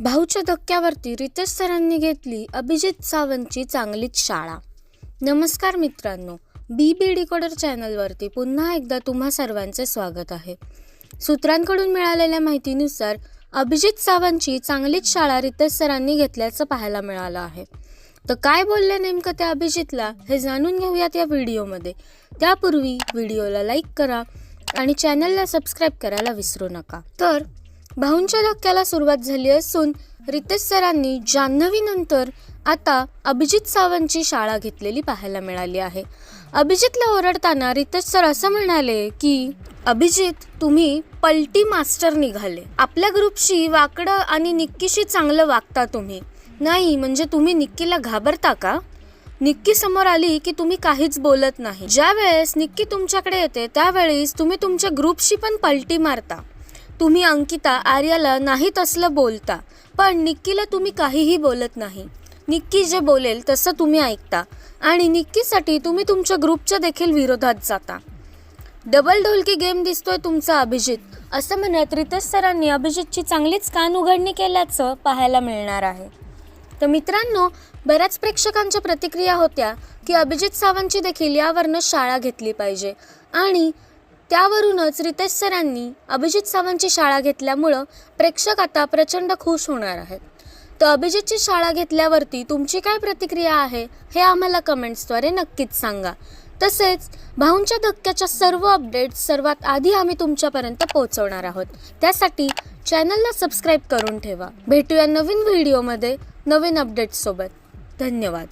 भाऊच्या धक्क्यावरती रितेश सरांनी घेतली अभिजित सावंतची चांगलीच शाळा. नमस्कार मित्रांनो बी बी डिकोडर चॅनलवरती पुन्हा एकदा तुम्हा सर्वांचे स्वागत आहे. सूत्रांकडून मिळालेल्या माहितीनुसार अभिजित सावंतची चांगलीच शाळा रितेश सरांनी घेतल्याचं पाहायला मिळालं आहे. तर काय बोलले नेमकं त्या अभिजितला हे जाणून घेऊयात या व्हिडिओमध्ये. त्यापूर्वी व्हिडिओला लाईक करा आणि चॅनलला सबस्क्राईब करायला विसरू नका. तर भाऊंच्या धक्क्याला सुरुवात झाली असून रितेश सरांनी जान्हवीनंतर आता अभिजित सावंतची शाळा घेतलेली पाहायला मिळाली आहे. अभिजितला ओरडताना रितेश सर असं म्हणाले की अभिजित तुम्ही पलटी मास्टर निघाले. आपल्या ग्रुपशी वाकडं आणि निक्कीशी चांगलं वागता तुम्ही. नाही म्हणजे तुम्ही निक्कीला घाबरता का? निक्की समोर आली की तुम्ही काहीच बोलत नाही. ज्या वेळेस निक्की तुमच्याकडे येते त्यावेळेस तुम्ही तुमच्या ग्रुपशी पण पलटी मारता. तुम्ही अंकिता आर्याला नाही तसलं बोलता पण निक्कीला तुम्ही काहीही बोलत नाही. निक्की जे बोलेल तसं तुम्ही ऐकता आणि निक्कीसाठी तुम्ही तुमच्या ग्रुपच्या देखील विरोधात जाता. डबल ढोलकी गेम दिसतोय तुमचा अभिजित असं म्हणत रितेश सरांनी अभिजितची चांगलीच कान उघडणी केल्याचं पाहायला मिळणार आहे. तर मित्रांनो बऱ्याच प्रेक्षकांच्या प्रतिक्रिया होत्या की अभिजित सावंतची देखील यावरनं शाळा घेतली पाहिजे आणि त्यावरूनच रितेश सरांनी अभिजित सावंतची शाळा घेतल्यामुळं प्रेक्षक आता प्रचंड खुश होणार आहेत. तर अभिजितची शाळा घेतल्यावरती तुमची काय प्रतिक्रिया आहे हे आम्हाला कमेंट्सद्वारे नक्कीच सांगा. तसेच भाऊंच्या धक्क्याच्या सर्व अपडेट्स सर्वात आधी आम्ही तुमच्यापर्यंत पोहोचवणार आहोत. त्यासाठी चॅनलला सबस्क्राईब करून ठेवा. भेटूया नवीन व्हिडिओमध्ये नवीन अपडेट्ससोबत. धन्यवाद.